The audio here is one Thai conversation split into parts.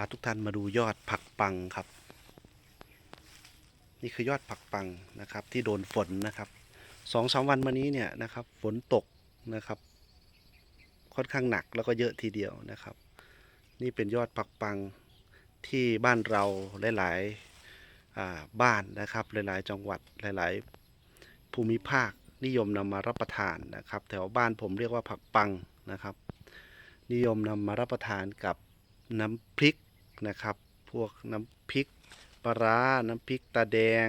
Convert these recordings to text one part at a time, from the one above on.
าทุกท่านมาดูยอดผักปังครับ นี่คือยอดผักปังนะครับ ที่โดนฝนนะครับสองสามวันมานี้เนี่ยนะครับ ฝนตกนะครับ ค่อนข้างหนักแล้วก็เยอะทีเดียวนะครับ นี่เป็นยอดผักปังที่บ้านเราหลายๆบ้านนะครับ หลายๆ จังหวัดหลาย ๆ ภูมิภาคนิยมนำมารับประทานนะครับ แถวบ้านผมเรียกว่าผักปังนะครับ นิยมนำมารับประทานกับน้ำพริก นะครับ พวกน้ำพริกปลาน้ำพริกตาแดง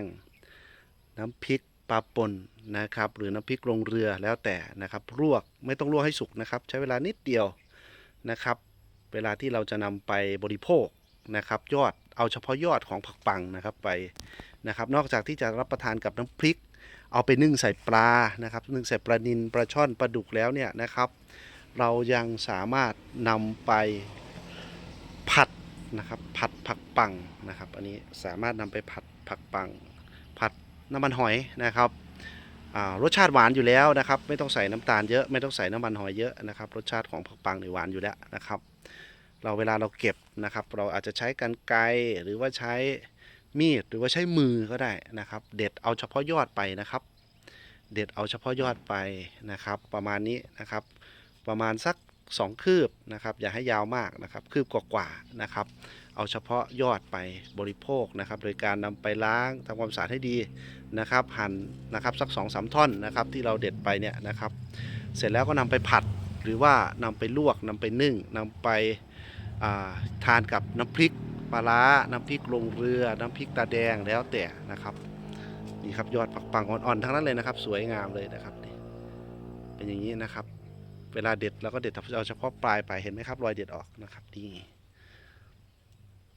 น้ำพริกปลาป่นนะครับ หรือน้ำพริกลงเรือแล้วแต่นะครับลวกไม่ต้องลวกให้สุกนะครับ ใช้เวลานิดเดียวนะครับ เวลาที่เราจะนำไปบริโภคนะครับ ยอดเอาเฉพาะยอดของผักปังนะครับไปนะครับ นอกจากที่จะรับประทานกับน้ำพริก เอาไปนึ่งใส่ปลานะครับ นึ่งใส่ปลานิลปลาช่อนปลาดุกแล้วเนี่ยนะครับ เรายังสามารถนำไปผัด นะครับ ผัดผักปังนะครับ อันนี้สามารถนำไปผัดผักปัง ผัดน้ำมันหอยนะครับรสชาติหวานอยู่แล้วนะครับ ไม่ต้องใส่น้ำตาลเยอะไม่ต้องใส่น้ำมันหอยเยอะนะครับ รสชาติของผักปังนี่หวานอยู่แล้วนะครับ เราเวลาเราเก็บนะครับ เราอาจจะใช้กรรไกรหรือว่าใช้มีดหรือว่าใช้มือก็ได้นะครับ เด็ดเอาเฉพาะยอดไปนะครับ เด็ดเอาเฉพาะยอดไปนะครับ ประมาณนี้นะครับ ประมาณสัก 2 คืบนะครับ อย่าให้ยาวมากนะครับ คืบกว่าๆนะครับ เอาเฉพาะยอดไปบริโภคนะครับ โดยการนำไปล้างทำความสะอาดให้ดีนะครับ หั่นนะครับสัก2อสท่อนนะครับ ที่เราเด็ดไปเนี่ยนะครับ เสร็จแล้วก็นำไปผัดหรือว่านำไปลวกนำไปนึ่งนำไปาทานกับน้ำพริกปลาร้าน้ำพริกลงเรือ น้ำพริกตาแดงแล้วแต่นะครับนี่ครับยอดผักปังอ่อนๆทั้งนั้นเลยนะครับ สวยงามเลยนะครับเป็นอย่างนี้นะครับ เวลาเด็ดเราก็เด็ดเอาเฉพาะปลายไปเห็นไหมครับ รอยเด็ดออกนะครับนี่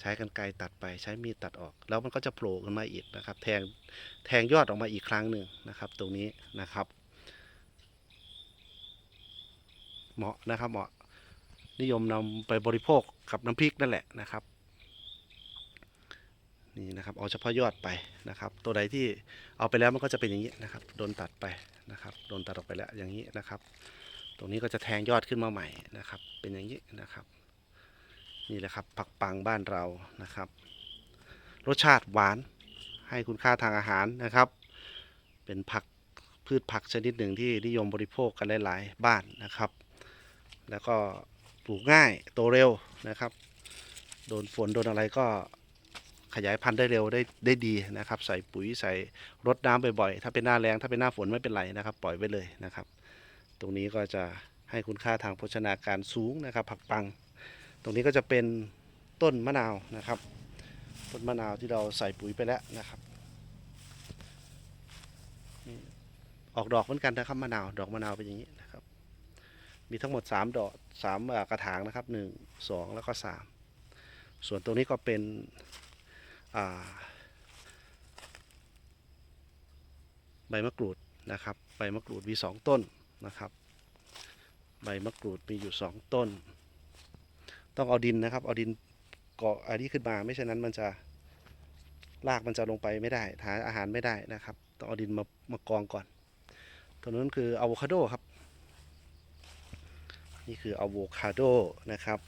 ใช้กันไกรตัดไปใช้มีดตัดออก แล้วมันก็จะโผล่ขึ้นมาอีกนะครับ แทงแทงยอดออกมาอีกครั้งหนึ่งนะครับ ตรงนี้นะครับ เหมาะนะครับเหมาะนิยมนำไปบริโภคกับน้ำพริกนั่นแหละนะครับนี่นะครับเอาเฉพาะยอดไปนะครับ ตัวใดที่เอาไปแล้วมันก็จะเป็นอย่างนี้นะครับโดนตัดไปนะครับโดนตัดออกไปแล้วอย่างนี้นะครับ รงนี้ก็จะแทงยอดขึ้นมาใหม่นะครับ เป็นอย่างนี้นะครับ นี่แหละครับผักปังบ้านเรานะครับ รสชาติหวานให้คุณค่าทางอาหารนะครับ เป็นผักพืชผักชนิดหนึ่งที่นิยมบริโภคกันหลาย ๆ บ้านนะครับ แล้วก็ปลูกง่ายโตเร็วนะครับ โดนฝนโดนอะไรก็ขยายพันธุ์ได้เร็วได้ได้ดีนะครับ ใส่ปุ๋ยใส่รดน้ำบ่อยๆถ้าเป็นหน้าแรงถ้าเป็นหน้าฝนไม่เป็นไรนะครับ ปล่อยไว้เลยนะครับ ตรงนี้ก็จะให้คุณค่าทางโภชนาการสูงนะครับ ผักปัง ตรงนี้ก็จะเป็นต้นมะนาวนะครับ ต้นมะนาวที่เราใส่ปุ๋ยไปแล้วนะครับออกดอกเหมือนกันนะครับมะนาวดอกมะนาวเป็นอย่างนี้นะครับ มีทั้งหมด 3 ดอกสามกระถางนะครับ 1 2 แล้วก็ 3 ส่วนตรงนี้ก็เป็นใบมะกรูดนะครับ ใบมะกรูดมี 2 ต้น นะครับ ใบมะกรูดมีอยู่2ต้น ต้องเอาดินนะครับ เอาดินเกาะอันนี้ขึ้นมาไม่ฉะนั้นมันจะรากมันจะลงไปไม่ได้หาอาหารไม่ได้นะครับ ต้องเอาดินมามากองก่อนตรงนั้นคืออะโวคาโดครับ นี่คืออะโวคาโดนะครับ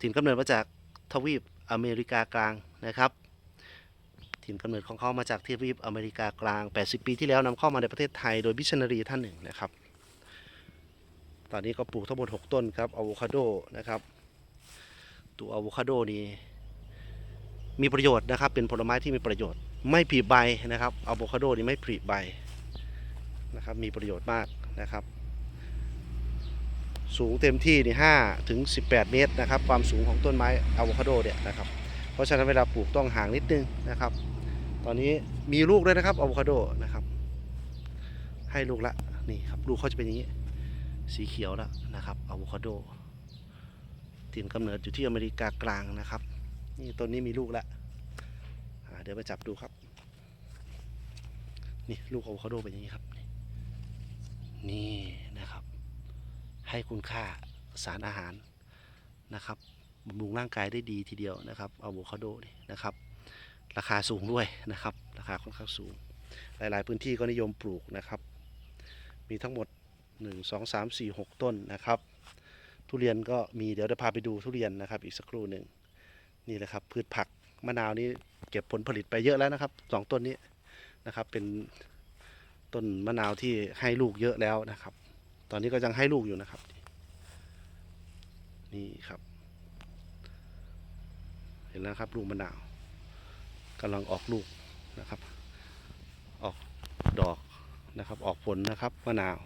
ถิ่นกำเนิดมาจากทวีปอเมริกากลางนะครับ ถิ่นกำเนิดของเขามาจากทวีปอเมริกากลาง 80 ปีที่แล้วนำเข้ามาในประเทศไทยโดยมิชชันนารีท่านหนึ่งนะครับ ตอนนี้ก็ปลูกทั้งหมด 6 ต้นครับอะโวคาโดนะครับ ตัวอะโวคาโดนี้มีประโยชน์นะครับ เป็นผลไม้ที่มีประโยชน์ ไม่ผลิใบนะครับอะโวคาโดนี้ไม่ผลิใบนะครับ มีประโยชน์มากนะครับ สูงเต็มที่นี่ห้าถึงสิบแปดเมตรนะครับ ความสูงของต้นไม้อะโวคาโดเนี่ยนะครับ เพราะฉะนั้นเวลาปลูกต้องห่างนิดนึงนะครับ ตอนนี้มีลูกด้วยนะครับอะโวคาโดนะครับ ให้ลูกละนี่ครับลูกเขาจะเป็นอย่างนี้ สีเขียวแล้วนะครับอะโวคาโดถิ่นกำเนิดอยู่ที่อเมริกากลางนะครับ นี่ต้นนี้มีลูกแล้วเดี๋ยวไปจับดูครับ นี่ลูกอะโวคาโดเป็นอย่างนี้ครับ นี่นะครับ ให้คุณค่าสารอาหารนะครับบำรุงร่างกายได้ดีทีเดียวนะครับอะโวคาโดนี่นะครับ ราคาสูงด้วยนะครับ ราคาค่อนข้างสูง หลายๆ พื้นที่ก็นิยมปลูกนะครับ มีทั้งหมด 1 2 3 4 6 ต้นนะครับ ทุเรียนก็มีเดี๋ยวจะพาไปดูทุเรียนนะครับ อีกสักครู่หนึ่งนี่แหละครับพืชผักมะนาวนี้เก็บผลผลิตไปเยอะแล้วนะครับสองต้นนี้นะครับ เป็นต้นมะนาวที่ให้ลูกเยอะแล้วนะครับ ตอนนี้ก็ยังให้ลูกอยู่นะครับ นี่ครับ เห็นแล้วครับลูกมะนาว กำลังออกลูกนะครับ ออกดอกนะครับ ออกผลนะครับมะนาว